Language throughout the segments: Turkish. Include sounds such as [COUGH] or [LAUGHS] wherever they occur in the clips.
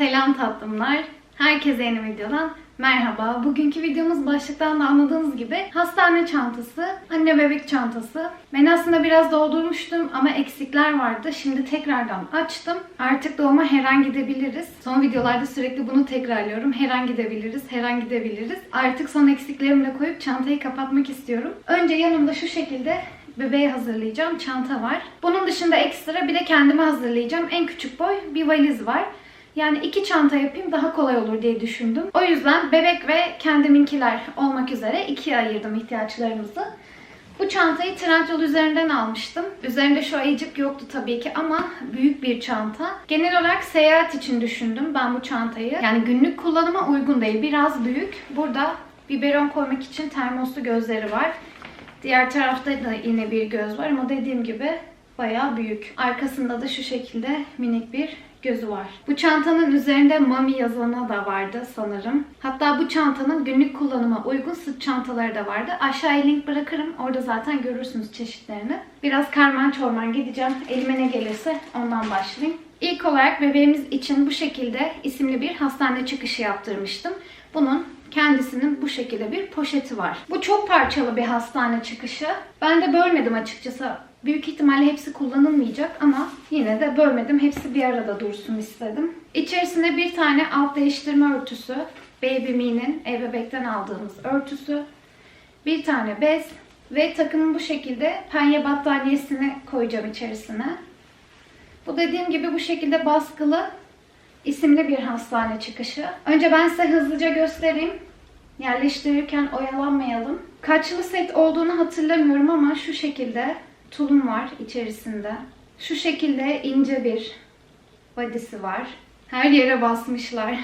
Selam tatlımlar. Herkese yeni videodan merhaba. Bugünkü videomuz başlıktan da anladığınız gibi hastane çantası, anne bebek çantası. Ben aslında biraz doldurmuştum ama eksikler vardı. Şimdi tekrardan açtım. Artık doğuma her an gidebiliriz. Son videolarda sürekli bunu tekrarlıyorum. Her an gidebiliriz, her an gidebiliriz. Artık son eksiklerimi de koyup çantayı kapatmak istiyorum. Önce yanımda şu şekilde bebeğe hazırlayacağım çanta var. Bunun dışında ekstra bir de kendime hazırlayacağım en küçük boy bir valiz var. Yani iki çanta yapayım daha kolay olur diye düşündüm. O yüzden bebek ve kendiminkiler olmak üzere ikiye ayırdım ihtiyaçlarımızı. Bu çantayı Trendyol üzerinden almıştım. Üzerinde şu ayıcık yoktu tabii ki ama büyük bir çanta. Genel olarak seyahat için düşündüm ben bu çantayı. Yani günlük kullanıma uygun değil. Biraz büyük. Burada biberon koymak için termoslu gözleri var. Diğer tarafta da yine bir göz var ama dediğim gibi bayağı büyük. Arkasında da şu şekilde minik bir gözü var. Bu çantanın üzerinde mami yazanı da vardı sanırım. Hatta bu çantanın günlük kullanıma uygun sırt çantaları da vardı. Aşağıya link bırakırım. Orada zaten görürsünüz çeşitlerini. Biraz karman çorman gideceğim. Elime ne gelirse ondan başlayayım. İlk olarak bebeğimiz için bu şekilde isimli bir hastane çıkışı yaptırmıştım. Bunun kendisinin bu şekilde bir poşeti var. Bu çok parçalı bir hastane çıkışı. Ben de bölmedim açıkçası. Büyük ihtimalle hepsi kullanılmayacak ama yine de bölmedim. Hepsi bir arada dursun istedim. İçerisinde bir tane alt değiştirme örtüsü. Baby Me'nin ev bebekten aldığımız örtüsü. Bir tane bez ve takımın bu şekilde penye battaniyesini koyacağım içerisine. Bu dediğim gibi bu şekilde baskılı isimli bir hastane çıkışı. Önce ben size hızlıca göstereyim. Yerleştirirken oyalanmayalım. Kaçlı set olduğunu hatırlamıyorum ama şu şekilde tulum var içerisinde. Şu şekilde ince bir body'si var. Her yere basmışlar.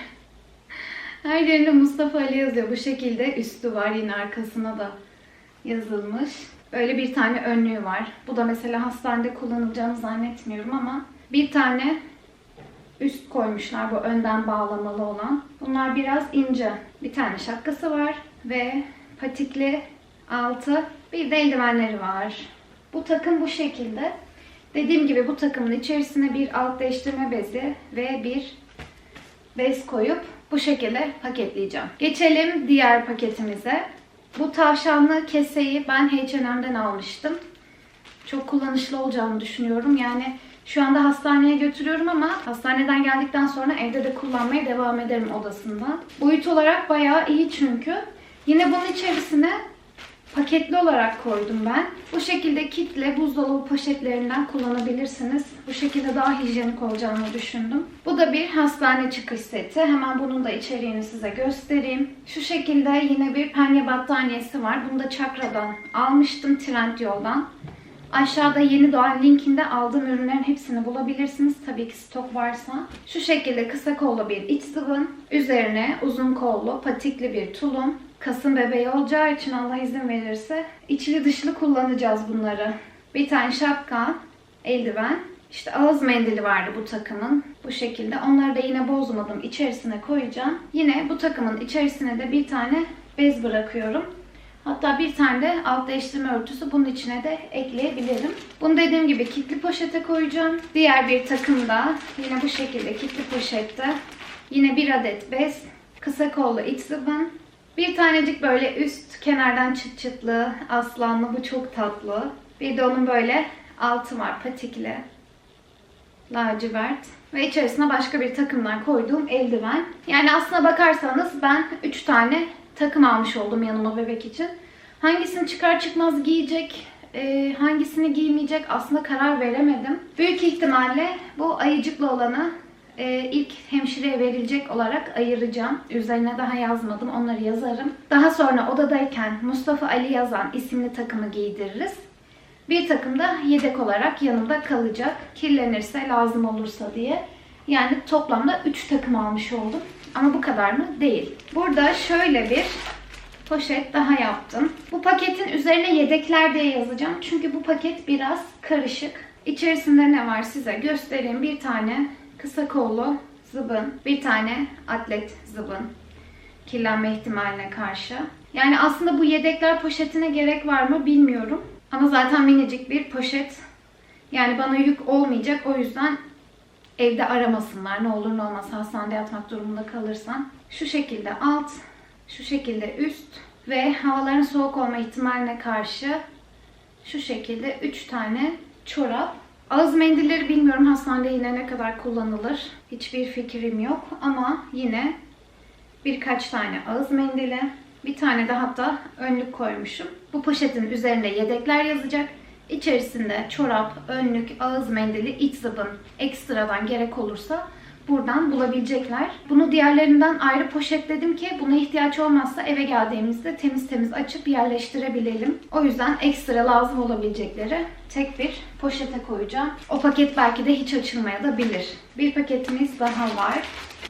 Her yerinde Mustafa Ali yazıyor. Bu şekilde üstü var. Yine arkasına da yazılmış. Böyle bir tane önlüğü var. Bu da mesela hastanede kullanılacağını zannetmiyorum ama bir tane üst koymuşlar bu önden bağlamalı olan. Bunlar biraz ince. Bir tane şapkası var ve patikli altı bir de eldivenleri var. Bu takım bu şekilde. Dediğim gibi bu takımın içerisine bir alt değiştirme bezi ve bir bez koyup bu şekilde paketleyeceğim. Geçelim diğer paketimize. Bu tavşanlı keseyi ben H&M'den almıştım. Çok kullanışlı olacağını düşünüyorum. Yani şu anda hastaneye götürüyorum ama hastaneden geldikten sonra evde de kullanmaya devam ederim odasında. Boyut olarak bayağı iyi çünkü. Yine bunun içerisine paketli olarak koydum ben. Bu şekilde kitle buzdolabı poşetlerinden kullanabilirsiniz. Bu şekilde daha hijyenik olacağını düşündüm. Bu da bir hastane çıkış seti. Hemen bunun da içeriğini size göstereyim. Şu şekilde yine bir penye battaniyesi var. Bunu da Çakra'dan almıştım Trendyol'dan. Aşağıda yeni doğan linkinde aldığım ürünlerin hepsini bulabilirsiniz. Tabii ki stok varsa. Şu şekilde kısa kollu bir iç sıvın. Üzerine uzun kollu patikli bir tulum. Kasım bebeği olacağı için Allah izin verirse içli dışlı kullanacağız bunları. Bir tane şapka, eldiven. İşte ağız mendili vardı bu takımın. Bu şekilde. Onları da yine bozmadım. içerisine koyacağım. Yine bu takımın içerisine de bir tane bez bırakıyorum. Hatta bir tane de alt değiştirme örtüsü bunun içine de ekleyebilirim. Bunu dediğim gibi kilitli poşete koyacağım. Diğer bir takım da yine bu şekilde kilitli poşette. Yine bir adet bez, kısa kollu iç zıbın. Bir tanecik böyle üst kenardan çıt çıtlı, aslanlı. Bu çok tatlı. Bir de onun böyle altı var patikli. Lacivert. Ve içerisine başka bir takımdan koyduğum eldiven. Yani aslına bakarsanız ben 3 tane takım almış oldum yanıma bebek için. Hangisini çıkar çıkmaz giyecek, e, hangisini giymeyecek aslında karar veremedim. Büyük ihtimalle bu ayıcıklı olanı e, ilk hemşireye verilecek olarak ayıracağım. Üzerine daha yazmadım. Onları yazarım. Daha sonra odadayken Mustafa Ali yazan isimli takımı giydiririz. Bir takım da yedek olarak yanımda kalacak. Kirlenirse, lazım olursa diye. Yani toplamda 3 takım almış oldum. Ama bu kadar mı? Değil. Burada şöyle bir poşet daha yaptım. Bu paketin üzerine yedekler diye yazacağım. Çünkü bu paket biraz karışık. İçerisinde ne var size göstereyim. Bir tane kısa kollu zıbın, bir tane atlet zıbın kirlenme ihtimaline karşı. Yani aslında bu yedekler poşetine gerek var mı bilmiyorum. Ama zaten minicik bir poşet. Yani bana yük olmayacak. O yüzden evde aramasınlar. Ne olur ne olmaz hastanede yatmak durumunda kalırsan. Şu şekilde alt, şu şekilde üst ve havaların soğuk olma ihtimaline karşı şu şekilde 3 tane çorap. Ağız mendilleri bilmiyorum hastanede yine ne kadar kullanılır. Hiçbir fikrim yok ama yine birkaç tane ağız mendili. Bir tane de hatta önlük koymuşum. Bu poşetin üzerinde yedekler yazacak. İçerisinde çorap, önlük, ağız mendili, iç zıbın ekstradan gerek olursa buradan bulabilecekler. Bunu diğerlerinden ayrı poşetledim ki buna ihtiyaç olmazsa eve geldiğimizde temiz temiz açıp yerleştirebilelim. O yüzden ekstra lazım olabilecekleri tek bir poşete koyacağım. O paket belki de hiç açılmaya da bilir. Bir paketimiz daha var.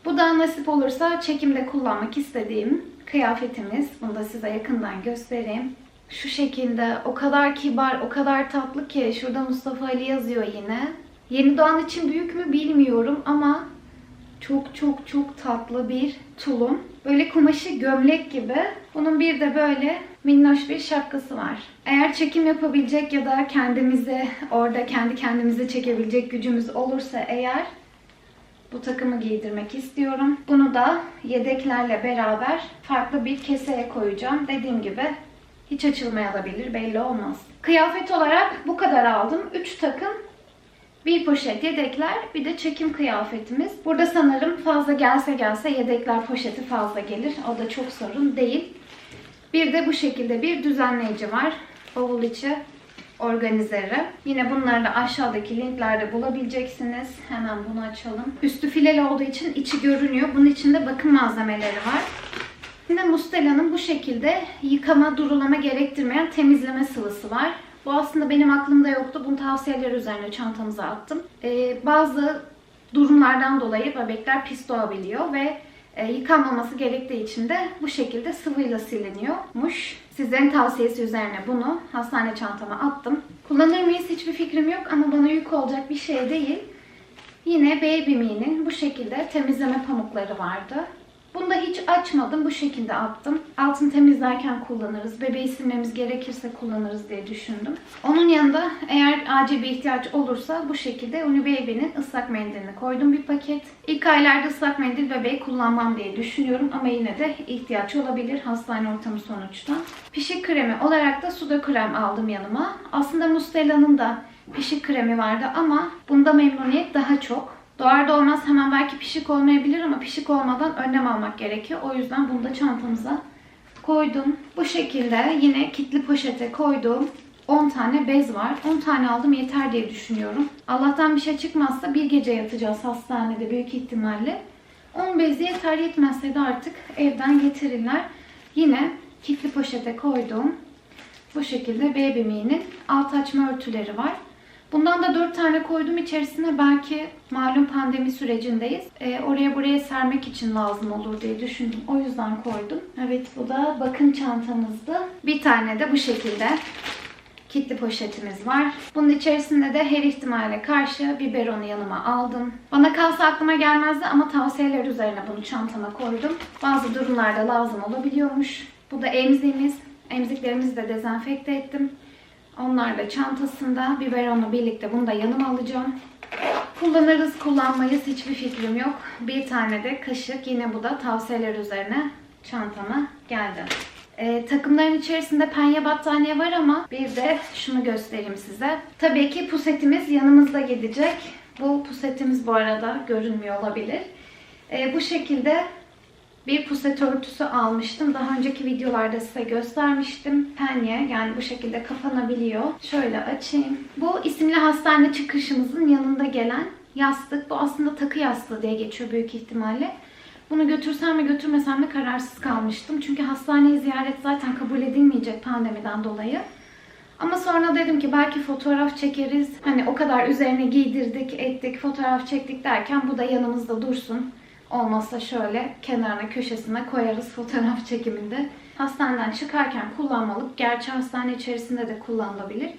Bu da nasip olursa çekimde kullanmak istediğim kıyafetimiz. Bunu da size yakından göstereyim. Şu şekilde o kadar kibar, o kadar tatlı ki şurada Mustafa Ali yazıyor yine. Yeni doğan için büyük mü bilmiyorum ama çok çok çok tatlı bir tulum. Böyle kumaşı gömlek gibi. Bunun bir de böyle minnoş bir şapkası var. Eğer çekim yapabilecek ya da kendimizi orada kendi kendimizi çekebilecek gücümüz olursa eğer bu takımı giydirmek istiyorum. Bunu da yedeklerle beraber farklı bir keseye koyacağım. Dediğim gibi hiç açılmayabilir belli olmaz. Kıyafet olarak bu kadar aldım. 3 takım bir poşet yedekler, bir de çekim kıyafetimiz. Burada sanırım fazla gelse gelse yedekler poşeti fazla gelir. O da çok sorun değil. Bir de bu şekilde bir düzenleyici var. Bavul içi organizeri. Yine bunları da aşağıdaki linklerde bulabileceksiniz. Hemen bunu açalım. Üstü fileli olduğu için içi görünüyor. Bunun içinde bakım malzemeleri var. Yine Mustela'nın bu şekilde yıkama, durulama gerektirmeyen temizleme sıvısı var. Bu aslında benim aklımda yoktu. Bunu tavsiyeler üzerine çantamıza attım. Ee, bazı durumlardan dolayı bebekler pis doğabiliyor ve e, yıkanmaması gerektiği için de bu şekilde sıvıyla siliniyormuş. Sizlerin tavsiyesi üzerine bunu hastane çantama attım. Kullanır mıyız hiçbir fikrim yok ama bana yük olacak bir şey değil. Yine Baby Me'nin bu şekilde temizleme pamukları vardı. Bunu da hiç açmadım. Bu şekilde attım. Altını temizlerken kullanırız. Bebeği silmemiz gerekirse kullanırız diye düşündüm. Onun yanında eğer acil bir ihtiyaç olursa bu şekilde Unibaby'nin ıslak mendilini koydum bir paket. İlk aylarda ıslak mendil bebeği kullanmam diye düşünüyorum ama yine de ihtiyaç olabilir hastane ortamı sonuçta. Pişik kremi olarak da suda krem aldım yanıma. Aslında Mustela'nın da pişik kremi vardı ama bunda memnuniyet daha çok. Doğar doğmaz hemen belki pişik olmayabilir ama pişik olmadan önlem almak gerekiyor. O yüzden bunu da çantamıza koydum. Bu şekilde yine kitli poşete koyduğum 10 tane bez var. 10 tane aldım yeter diye düşünüyorum. Allah'tan bir şey çıkmazsa bir gece yatacağız hastanede büyük ihtimalle. 10 bez yeter yetmezse de artık evden getirirler. Yine kitli poşete koyduğum bu şekilde Me'nin alt açma örtüleri var. Bundan da 4 tane koydum içerisine belki malum pandemi sürecindeyiz. Ee, oraya buraya sermek için lazım olur diye düşündüm. O yüzden koydum. Evet bu da bakım çantamızdı. Bir tane de bu şekilde kitli poşetimiz var. Bunun içerisinde de her ihtimale karşı biberonu yanıma aldım. Bana kalsa aklıma gelmezdi ama tavsiyeler üzerine bunu çantama koydum. Bazı durumlarda lazım olabiliyormuş. Bu da emziğimiz. Emziklerimizi de dezenfekte ettim. Onlar da çantasında. Biberonla birlikte bunu da yanıma alacağım. Kullanırız kullanmayız hiçbir fikrim yok. Bir tane de kaşık. Yine bu da tavsiyeler üzerine çantama geldi. Ee, takımların içerisinde penye battaniye var ama bir de şunu göstereyim size. Tabii ki pusetimiz yanımızda gidecek. Bu pusetimiz bu arada görünmüyor olabilir. Ee, bu şekilde bir puset örtüsü almıştım. Daha önceki videolarda size göstermiştim. Penye yani bu şekilde kapanabiliyor. Şöyle açayım. Bu isimli hastane çıkışımızın yanında gelen yastık. Bu aslında takı yastığı diye geçiyor büyük ihtimalle. Bunu götürsem mi götürmesem mi kararsız kalmıştım. Çünkü hastaneye ziyaret zaten kabul edilmeyecek pandemiden dolayı. Ama sonra dedim ki belki fotoğraf çekeriz. Hani o kadar üzerine giydirdik, ettik, fotoğraf çektik derken bu da yanımızda dursun. Olmazsa şöyle kenarına köşesine koyarız fotoğraf çekiminde. Hastaneden çıkarken kullanmalık. Gerçi hastane içerisinde de kullanılabilir.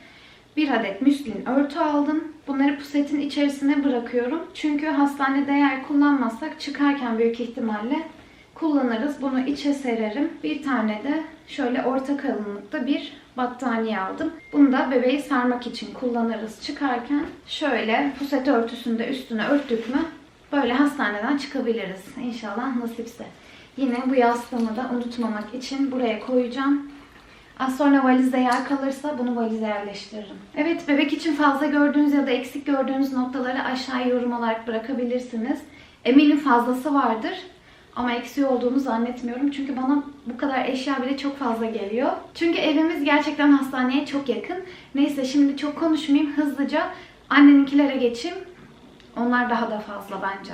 Bir adet müslin örtü aldım. Bunları pusetin içerisine bırakıyorum. Çünkü hastanede eğer kullanmazsak çıkarken büyük ihtimalle kullanırız. Bunu içe sererim. Bir tane de şöyle orta kalınlıkta bir battaniye aldım. Bunu da bebeği sarmak için kullanırız. Çıkarken şöyle puset örtüsünü de üstüne örttük mü böyle hastaneden çıkabiliriz. İnşallah nasipse. Yine bu yastığımı da unutmamak için buraya koyacağım. Az sonra valizde yer kalırsa bunu valize yerleştiririm. Evet bebek için fazla gördüğünüz ya da eksik gördüğünüz noktaları aşağıya yorum olarak bırakabilirsiniz. Eminim fazlası vardır. Ama eksiği olduğunu zannetmiyorum. Çünkü bana bu kadar eşya bile çok fazla geliyor. Çünkü evimiz gerçekten hastaneye çok yakın. Neyse şimdi çok konuşmayayım. Hızlıca anneninkilere geçeyim. Onlar daha da fazla bence.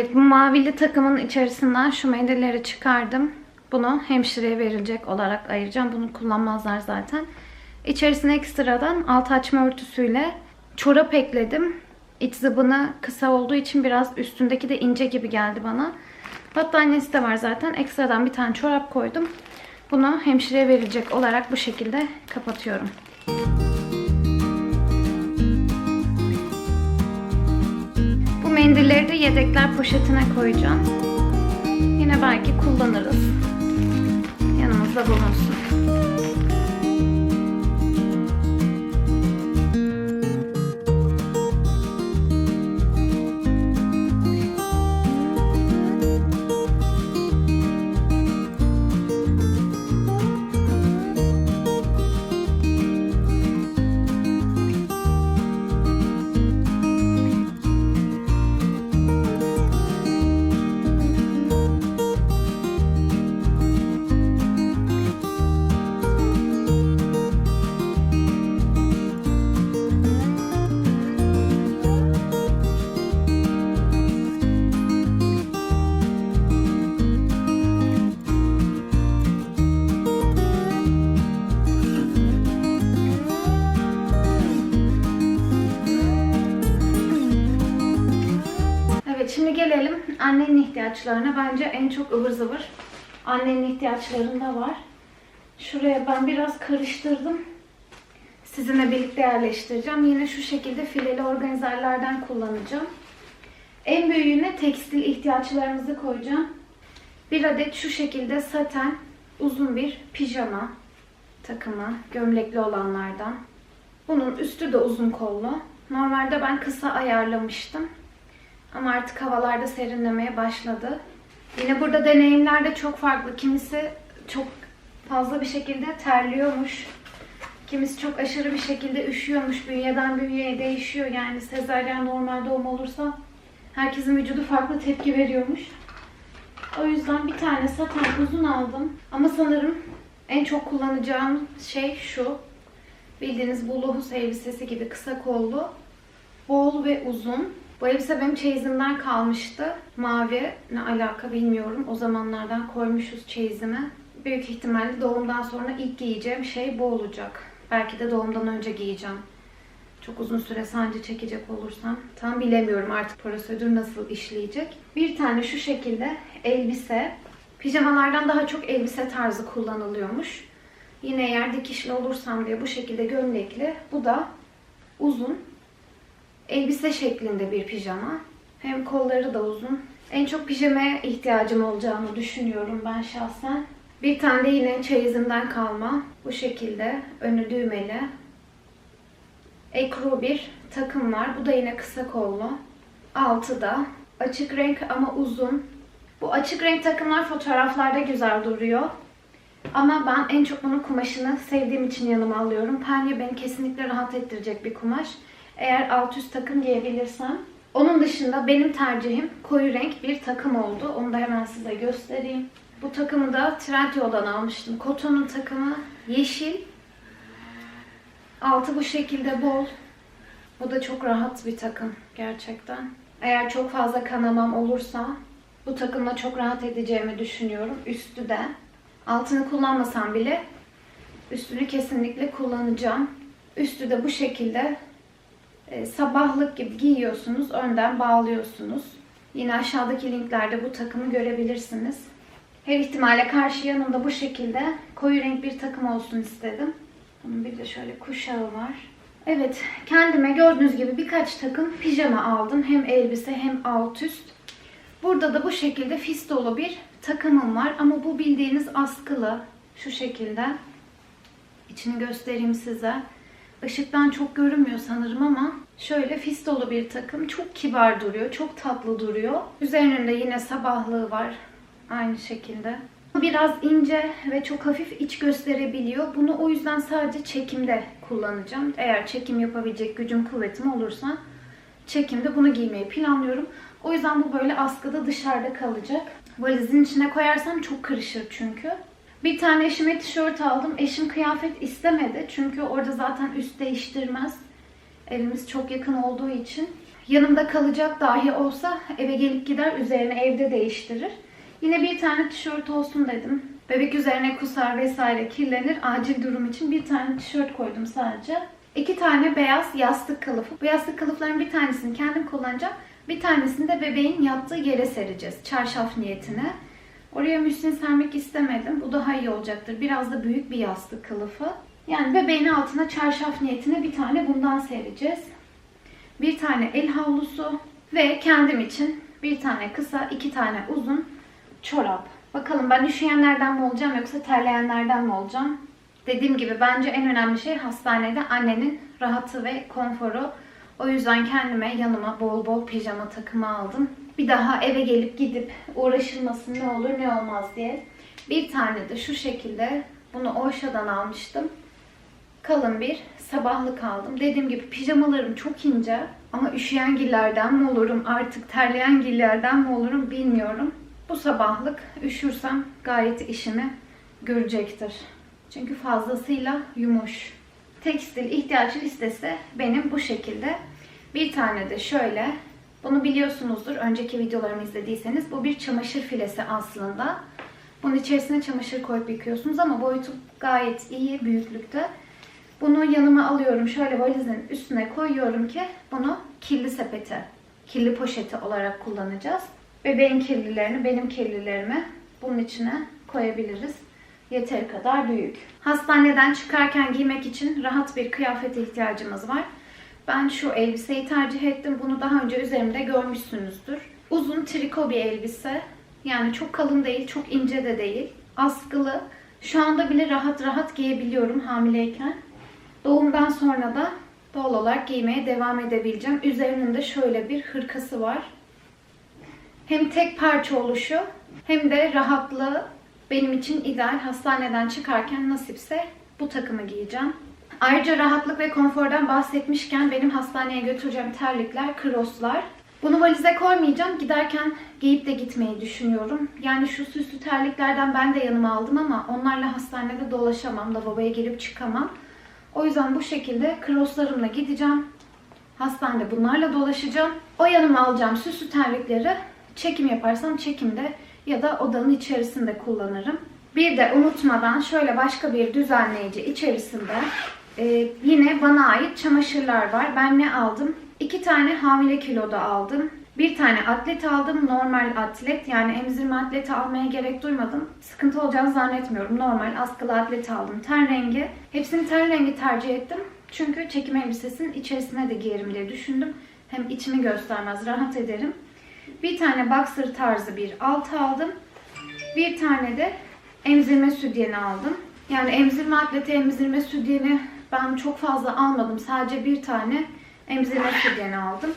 Evet bu mavili takımın içerisinden şu mendilleri çıkardım. Bunu hemşireye verilecek olarak ayıracağım. Bunu kullanmazlar zaten. İçerisine ekstradan alt açma örtüsüyle çorap ekledim. İç zıbını kısa olduğu için biraz üstündeki de ince gibi geldi bana. Battaniyesi de var zaten. Ekstradan bir tane çorap koydum. Bunu hemşireye verilecek olarak bu şekilde kapatıyorum. Bu mendilleri de yedekler poşetine koyacağım. Yine belki kullanırız. Yanımızda bulunsun. İhtiyaçlarına. Bence en çok ıvır zıvır annenin ihtiyaçlarında var. Şuraya ben biraz karıştırdım. Sizinle birlikte yerleştireceğim. Yine şu şekilde fileli organizerlerden kullanacağım. En büyüğüne tekstil ihtiyaçlarımızı koyacağım. Bir adet şu şekilde saten uzun bir pijama takımı, gömlekli olanlardan. Bunun üstü de uzun kollu. Normalde ben kısa ayarlamıştım. Ama artık havalarda serinlemeye başladı. Yine burada deneyimler de çok farklı. Kimisi çok fazla bir şekilde terliyormuş. Kimisi çok aşırı bir şekilde üşüyormuş. Bünyeden bünyeye değişiyor. Yani sezaryen normal doğum olursa herkesin vücudu farklı tepki veriyormuş. O yüzden bir tane saten uzun aldım. Ama sanırım en çok kullanacağım şey şu. Bildiğiniz bu lohus elbisesi gibi kısa kollu. Bol ve uzun. Bu elbise benim çeyizimden kalmıştı. Mavi ne alaka bilmiyorum. O zamanlardan koymuşuz çeyizime. Büyük ihtimalle doğumdan sonra ilk giyeceğim şey bu olacak. Belki de doğumdan önce giyeceğim. Çok uzun süre sancı çekecek olursam. Tam bilemiyorum artık prosedür nasıl işleyecek. Bir tane şu şekilde elbise. Pijamalardan daha çok elbise tarzı kullanılıyormuş. Yine eğer dikişli olursam diye bu şekilde gömlekli. Bu da uzun elbise şeklinde bir pijama. Hem kolları da uzun. En çok pijamaya ihtiyacım olacağını düşünüyorum ben şahsen. Bir tane de yine çeyizimden kalma. Bu şekilde önü düğmeli. Ekru bir takım var. Bu da yine kısa kollu. Altı da açık renk ama uzun. Bu açık renk takımlar fotoğraflarda güzel duruyor. Ama ben en çok bunun kumaşını sevdiğim için yanıma alıyorum. Penye beni kesinlikle rahat ettirecek bir kumaş. Eğer alt üst takım giyebilirsem. Onun dışında benim tercihim koyu renk bir takım oldu. Onu da hemen size göstereyim. Bu takımı da Trendyol'dan almıştım. Kotonun takımı yeşil. Altı bu şekilde bol. Bu da çok rahat bir takım gerçekten. Eğer çok fazla kanamam olursa bu takımla çok rahat edeceğimi düşünüyorum. Üstü de. Altını kullanmasam bile üstünü kesinlikle kullanacağım. Üstü de bu şekilde e, sabahlık gibi giyiyorsunuz. Önden bağlıyorsunuz. Yine aşağıdaki linklerde bu takımı görebilirsiniz. Her ihtimale karşı yanımda bu şekilde koyu renk bir takım olsun istedim. Bunun bir de şöyle kuşağı var. Evet, kendime gördüğünüz gibi birkaç takım pijama aldım. Hem elbise hem alt üst. Burada da bu şekilde fistolu bir takımım var. Ama bu bildiğiniz askılı. Şu şekilde. İçini göstereyim size. Işıktan çok görünmüyor sanırım ama şöyle fistolu bir takım. Çok kibar duruyor. Çok tatlı duruyor. Üzerinde yine sabahlığı var. Aynı şekilde. Biraz ince ve çok hafif iç gösterebiliyor. Bunu o yüzden sadece çekimde kullanacağım. Eğer çekim yapabilecek gücüm kuvvetim olursa çekimde bunu giymeyi planlıyorum. O yüzden bu böyle askıda dışarıda kalacak. Valizin içine koyarsam çok kırışır çünkü. Bir tane eşime tişört aldım. Eşim kıyafet istemedi. Çünkü orada zaten üst değiştirmez. Evimiz çok yakın olduğu için. Yanımda kalacak dahi olsa eve gelip gider üzerine evde değiştirir. Yine bir tane tişört olsun dedim. Bebek üzerine kusar vesaire kirlenir. Acil durum için bir tane tişört koydum sadece. İki tane beyaz yastık kılıfı. Bu yastık kılıfların bir tanesini kendim kullanacağım. Bir tanesini de bebeğin yattığı yere sereceğiz. Çarşaf niyetine. Oraya müslin sermek istemedim. Bu daha iyi olacaktır. Biraz da büyük bir yastık kılıfı. Yani bebeğin altına çarşaf niyetine bir tane bundan sereceğiz. Bir tane el havlusu ve kendim için bir tane kısa, iki tane uzun çorap. Bakalım ben üşüyenlerden mi olacağım yoksa terleyenlerden mi olacağım? Dediğim gibi bence en önemli şey hastanede annenin rahatı ve konforu. O yüzden kendime yanıma bol bol pijama takımı aldım. Bir daha eve gelip gidip uğraşılmasın ne olur ne olmaz diye. Bir tane de şu şekilde bunu Oşa'dan almıştım. Kalın bir sabahlık aldım. Dediğim gibi pijamalarım çok ince ama üşüyen gillerden mi olurum artık terleyen gillerden mi olurum bilmiyorum. Bu sabahlık üşürsem gayet işimi görecektir. Çünkü fazlasıyla yumuş. Tekstil ihtiyaç listesi benim bu şekilde. Bir tane de şöyle. Bunu biliyorsunuzdur. Önceki videolarımı izlediyseniz. Bu bir çamaşır filesi aslında. Bunun içerisine çamaşır koyup yıkıyorsunuz ama boyutu gayet iyi büyüklükte. Bunu yanıma alıyorum. Şöyle valizin üstüne koyuyorum ki bunu kirli sepete, kirli poşeti olarak kullanacağız. Bebeğin kirlilerini, benim kirlilerimi bunun içine koyabiliriz. Yeteri kadar büyük. Hastaneden çıkarken giymek için rahat bir kıyafete ihtiyacımız var. Ben şu elbiseyi tercih ettim. Bunu daha önce üzerimde görmüşsünüzdür. Uzun triko bir elbise. Yani çok kalın değil, çok ince de değil. Askılı. Şu anda bile rahat rahat giyebiliyorum hamileyken. Doğumdan sonra da doğal olarak giymeye devam edebileceğim. Üzerinde şöyle bir hırkası var. Hem tek parça oluşu hem de rahatlığı benim için ideal. Hastaneden çıkarken nasipse bu takımı giyeceğim. Ayrıca rahatlık ve konfordan bahsetmişken benim hastaneye götüreceğim terlikler, crosslar. Bunu valize koymayacağım. Giderken giyip de gitmeyi düşünüyorum. Yani şu süslü terliklerden ben de yanıma aldım ama onlarla hastanede dolaşamam. Lavaboya girip çıkamam. O yüzden bu şekilde crosslarımla gideceğim. Hastanede bunlarla dolaşacağım. O yanıma alacağım süslü terlikleri çekim yaparsam çekimde ya da odanın içerisinde kullanırım. Bir de unutmadan şöyle başka bir düzenleyici içerisinde e, yine bana ait çamaşırlar var. Ben ne aldım? İki tane hamile kiloda aldım. Bir tane atlet aldım. Normal atlet. Yani emzirme atleti almaya gerek duymadım. Sıkıntı olacağını zannetmiyorum. Normal askılı atlet aldım. Ten rengi. Hepsini ten rengi tercih ettim. Çünkü çekim elbisesinin içerisine de giyerim diye düşündüm. Hem içimi göstermez, rahat ederim. Bir tane boxer tarzı bir alt aldım. Bir tane de emzirme sütyeni aldım. Yani emzirme atleti, emzirme sütyeni ben çok fazla almadım. Sadece bir tane emzirme sütyeni aldım.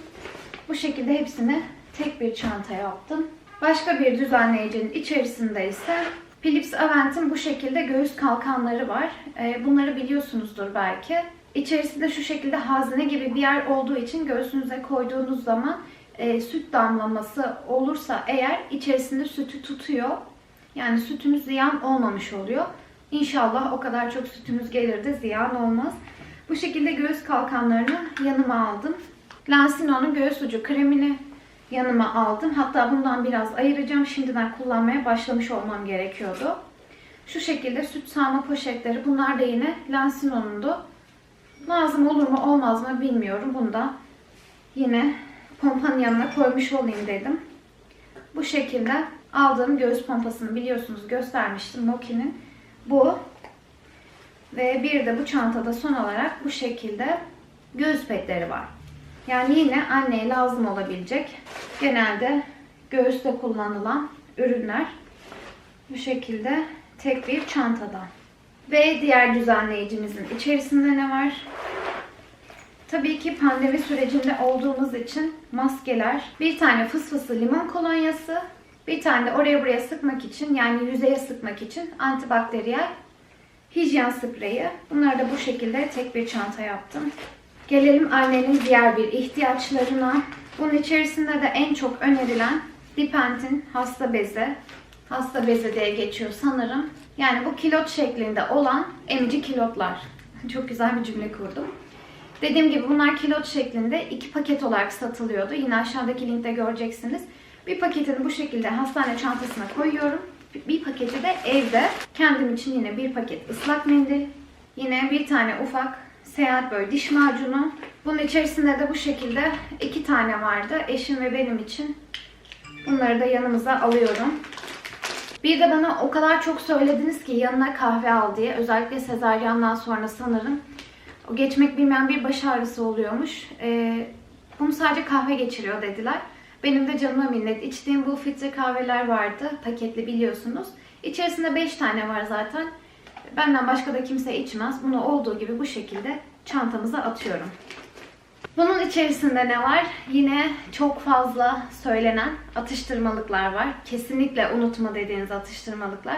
Bu şekilde hepsini tek bir çantaya attım. Başka bir düzenleyicinin içerisinde ise Philips Avent'in bu şekilde göğüs kalkanları var. Ee, bunları biliyorsunuzdur belki. İçerisinde şu şekilde hazne gibi bir yer olduğu için göğsünüze koyduğunuz zaman e, süt damlaması olursa eğer içerisinde sütü tutuyor. Yani sütünüz ziyan olmamış oluyor. İnşallah o kadar çok sütünüz gelir de ziyan olmaz. Bu şekilde göğüs kalkanlarını yanıma aldım. Lansino'nun göğüs ucu kremini yanıma aldım. Hatta bundan biraz ayıracağım. Şimdiden kullanmaya başlamış olmam gerekiyordu. Şu şekilde süt sağma poşetleri. Bunlar da yine Lansino'nundu. Lazım olur mu olmaz mı bilmiyorum. Bunu da yine pompanın yanına koymuş olayım dedim. Bu şekilde aldığım göğüs pompasını biliyorsunuz göstermiştim Moki'nin. Bu. Ve bir de bu çantada son olarak bu şekilde göğüs petleri var. Yani yine anneye lazım olabilecek genelde göğüste kullanılan ürünler. Bu şekilde tek bir çantada. Ve diğer düzenleyicimizin içerisinde ne var? Tabii ki pandemi sürecinde olduğumuz için maskeler, bir tane fısfısı limon kolonyası, bir tane de oraya buraya sıkmak için yani yüzeye sıkmak için antibakteriyel hijyen spreyi. Bunları da bu şekilde tek bir çanta yaptım. Gelelim annenin diğer bir ihtiyaçlarına. Bunun içerisinde de en çok önerilen Dipent'in hasta bezi. Hasta bezi diye geçiyor sanırım. Yani bu kilot şeklinde olan emici kilotlar. [LAUGHS] Çok güzel bir cümle kurdum. Dediğim gibi bunlar kilot şeklinde iki paket olarak satılıyordu. Yine aşağıdaki linkte göreceksiniz. Bir paketini bu şekilde hastane çantasına koyuyorum. Bir paketi de evde. Kendim için yine bir paket ıslak mendil. Yine bir tane ufak seyahat böyle diş macunu. Bunun içerisinde de bu şekilde iki tane vardı. Eşim ve benim için. Bunları da yanımıza alıyorum. Bir de bana o kadar çok söylediniz ki yanına kahve al diye. Özellikle sezaryandan sonra sanırım. O geçmek bilmeyen bir baş ağrısı oluyormuş. Ee, bunu sadece kahve geçiriyor dediler. Benim de canıma minnet. İçtiğim bu filtre kahveler vardı. Paketli biliyorsunuz. İçerisinde 5 tane var zaten. Benden başka da kimse içmez. Bunu olduğu gibi bu şekilde çantamıza atıyorum. Bunun içerisinde ne var? Yine çok fazla söylenen atıştırmalıklar var. Kesinlikle unutma dediğiniz atıştırmalıklar.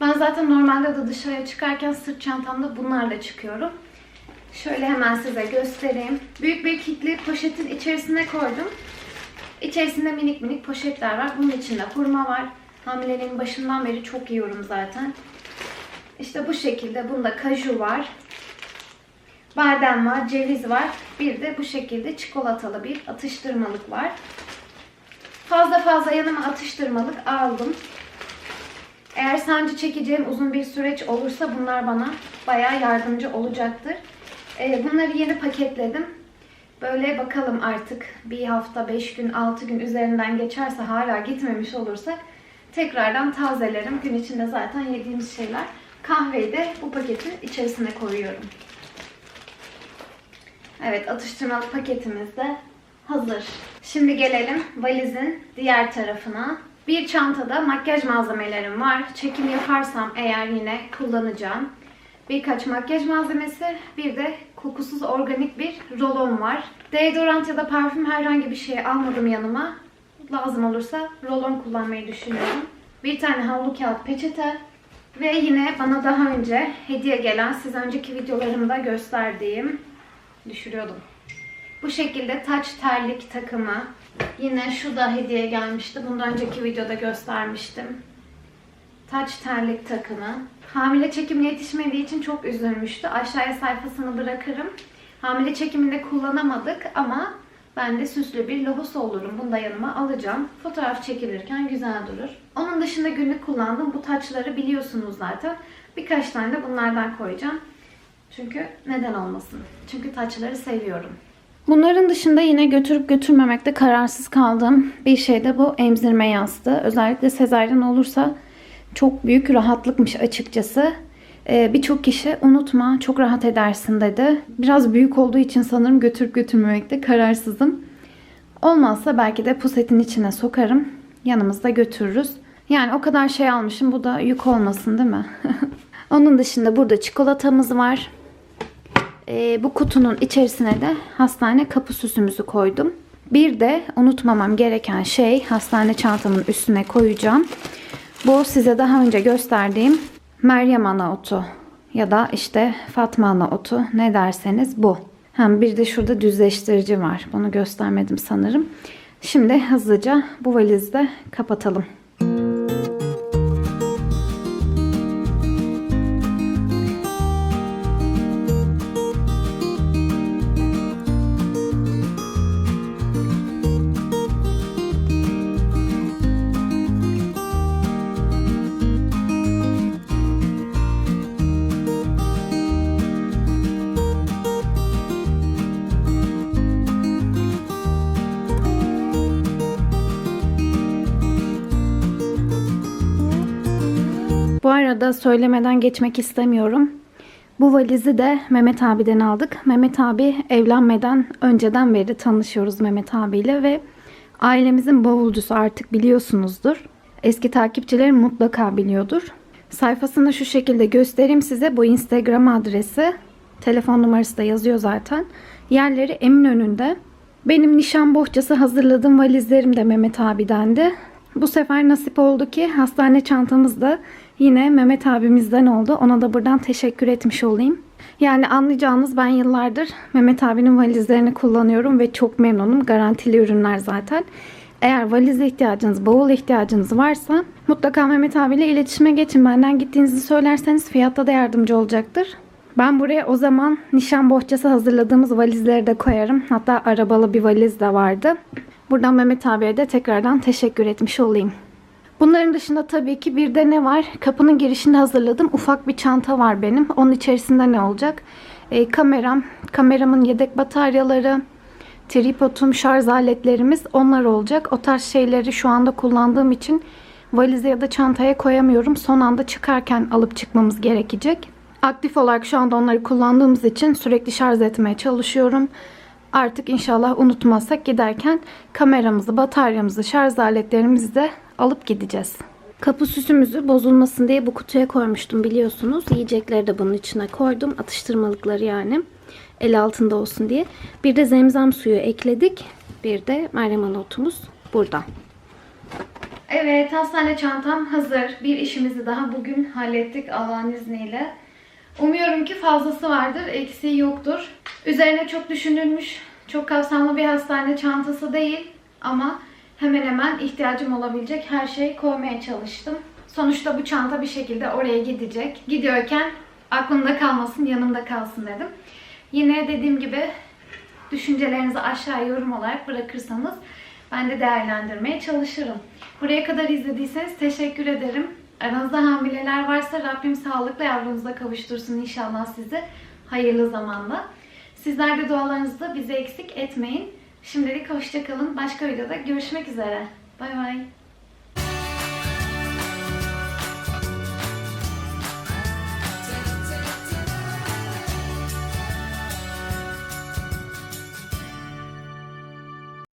Ben zaten normalde de dışarıya çıkarken sırt çantamda bunlarla çıkıyorum. Şöyle hemen size göstereyim. Büyük bir kitli poşetin içerisine koydum. İçerisinde minik minik poşetler var. Bunun içinde hurma var. Hamileliğin başından beri çok yiyorum zaten. İşte bu şekilde. Bunda kaju var. Badem var, ceviz var. Bir de bu şekilde çikolatalı bir atıştırmalık var. Fazla fazla yanıma atıştırmalık aldım. Eğer sancı çekeceğim uzun bir süreç olursa bunlar bana bayağı yardımcı olacaktır. Ee, bunları yeni paketledim. Böyle bakalım artık bir hafta, 5 gün, 6 gün üzerinden geçerse hala gitmemiş olursak tekrardan tazelerim. Gün içinde zaten yediğimiz şeyler. Kahveyi de bu paketin içerisine koyuyorum. Evet atıştırmalık paketimiz de hazır. Şimdi gelelim valizin diğer tarafına. Bir çantada makyaj malzemelerim var. Çekim yaparsam eğer yine kullanacağım. Birkaç makyaj malzemesi, bir de kokusuz organik bir rolon var. Deodorant ya da parfüm herhangi bir şey almadım yanıma. Lazım olursa rolon kullanmayı düşünüyorum. Bir tane havlu kağıt peçete ve yine bana daha önce hediye gelen, size önceki videolarımda gösterdiğim düşürüyordum. Bu şekilde taç terlik takımı. Yine şu da hediye gelmişti. Bundan önceki videoda göstermiştim. Taç terlik takımı. Hamile çekimine yetişmediği için çok üzülmüştü. Aşağıya sayfasını bırakırım. Hamile çekiminde kullanamadık ama ben de süslü bir lohusa olurum. Bunu da yanıma alacağım. Fotoğraf çekilirken güzel durur. Onun dışında günlük kullandığım bu taçları biliyorsunuz zaten. Birkaç tane de bunlardan koyacağım. Çünkü neden olmasın? Çünkü taçları seviyorum. Bunların dışında yine götürüp götürmemekte kararsız kaldığım bir şey de bu emzirme yastığı. Özellikle sezaryen olursa çok büyük rahatlıkmış açıkçası. Ee, Birçok kişi unutma çok rahat edersin dedi. Biraz büyük olduğu için sanırım götürüp götürmemekte kararsızım. Olmazsa belki de pusetin içine sokarım. Yanımızda götürürüz. Yani o kadar şey almışım bu da yük olmasın değil mi? [LAUGHS] Onun dışında burada çikolatamız var. Ee, bu kutunun içerisine de hastane kapı süsümüzü koydum. Bir de unutmamam gereken şey hastane çantamın üstüne koyacağım. Bu size daha önce gösterdiğim Meryem ana otu ya da işte Fatma ana otu ne derseniz bu. Hem bir de şurada düzleştirici var. Bunu göstermedim sanırım. Şimdi hızlıca bu valizi de kapatalım. Söylemeden geçmek istemiyorum. Bu valizi de Mehmet abiden aldık. Mehmet abi evlenmeden önceden beri tanışıyoruz Mehmet abiyle ve ailemizin bavulcusu artık biliyorsunuzdur. Eski takipçilerim mutlaka biliyordur. Sayfasında şu şekilde göstereyim size. Bu Instagram adresi. Telefon numarası da yazıyor zaten. Yerleri Eminönü'nde. Benim nişan bohçası hazırladığım valizlerim de Mehmet abidendi. Bu sefer nasip oldu ki hastane çantamız da yine Mehmet abimizden oldu. Ona da buradan teşekkür etmiş olayım. Yani anlayacağınız ben yıllardır Mehmet abinin valizlerini kullanıyorum ve çok memnunum. Garantili ürünler zaten. Eğer valize ihtiyacınız, bavul ihtiyacınız varsa mutlaka Mehmet abiyle iletişime geçin. Benden gittiğinizi söylerseniz fiyatta da yardımcı olacaktır. Ben buraya o zaman nişan bohçası hazırladığımız valizleri de koyarım. Hatta arabalı bir valiz de vardı. Buradan Mehmet abiye de tekrardan teşekkür etmiş olayım. Bunların dışında tabii ki bir de ne var? Kapının girişinde hazırladığım ufak bir çanta var benim. Onun içerisinde ne olacak? Ee, kameram, kameramın yedek bataryaları, tripodum, şarj aletlerimiz onlar olacak. O tarz şeyleri şu anda kullandığım için valize ya da çantaya koyamıyorum. Son anda çıkarken alıp çıkmamız gerekecek. Aktif olarak şu anda onları kullandığımız için sürekli şarj etmeye çalışıyorum. Artık inşallah unutmazsak giderken kameramızı, bataryamızı, şarj aletlerimizi de alıp gideceğiz. Kapı süsümüzü bozulmasın diye bu kutuya koymuştum biliyorsunuz. Yiyecekleri de bunun içine koydum. Atıştırmalıkları yani. El altında olsun diye. Bir de zemzem suyu ekledik. Bir de Meryem Anotumuz burada. Evet hastane çantam hazır. Bir işimizi daha bugün hallettik Allah'ın izniyle. Umuyorum ki fazlası vardır, eksiği yoktur. Üzerine çok düşünülmüş, çok kapsamlı bir hastane çantası değil ama hemen hemen ihtiyacım olabilecek her şeyi koymaya çalıştım. Sonuçta bu çanta bir şekilde oraya gidecek. Gidiyorken aklımda kalmasın, yanımda kalsın dedim. Yine dediğim gibi düşüncelerinizi aşağı yorum olarak bırakırsanız ben de değerlendirmeye çalışırım. Buraya kadar izlediyseniz teşekkür ederim. Aranızda hamileler varsa Rabbim sağlıkla yavrunuza kavuştursun inşallah sizi hayırlı zamanda. Sizler de dualarınızı bize eksik etmeyin. Şimdilik hoşçakalın. Başka videoda görüşmek üzere. Bay bay.